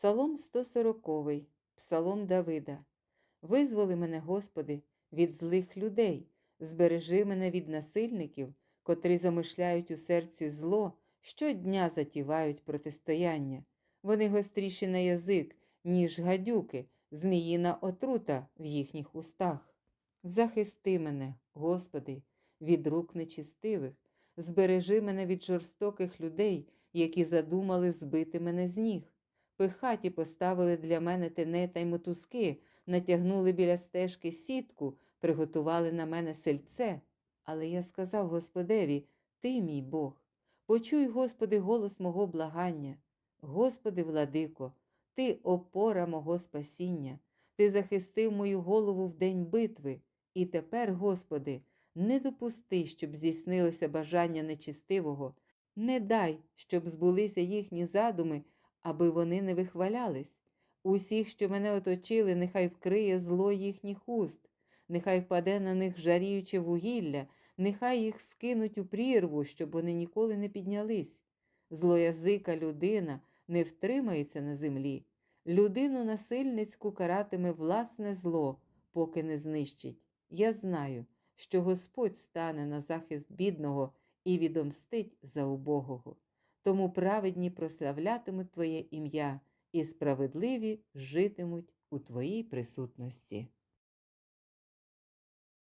Псалом 140, Псалом Давида. Визволи мене, Господи, від злих людей, збережи мене від насильників, котрі замишляють у серці зло, щодня затівають протистояння. Вони гостріші на язик, ніж гадюки, зміїна отрута в їхніх устах. Захисти мене, Господи, від рук нечистивих, збережи мене від жорстоких людей, які задумали збити мене з ніг. Пихаті поставили для мене тенета й мотузки, натягнули біля стежки сітку, приготували на мене сельце. Але я сказав Господеві, Ти мій Бог, почуй, Господи, голос мого благання. Господи, владико, Ти опора мого спасіння, Ти захистив мою голову в день битви. І тепер, Господи, не допусти, щоб здійснилося бажання нечистивого, не дай, щоб збулися їхні задуми, аби вони не вихвалялись. Усіх, що мене оточили, нехай вкриє зло їхніх уст, нехай впаде на них жаріюче вугілля, нехай їх скинуть у прірву, щоб вони ніколи не піднялись. Злоязика людина не втримається на землі. Людину насильницьку каратиме власне зло, поки не знищить. Я знаю, що Господь стане на захист бідного і відомстить за убогого. Тому праведні прославлятимуть Твоє ім'я і справедливі житимуть у Твоїй присутності.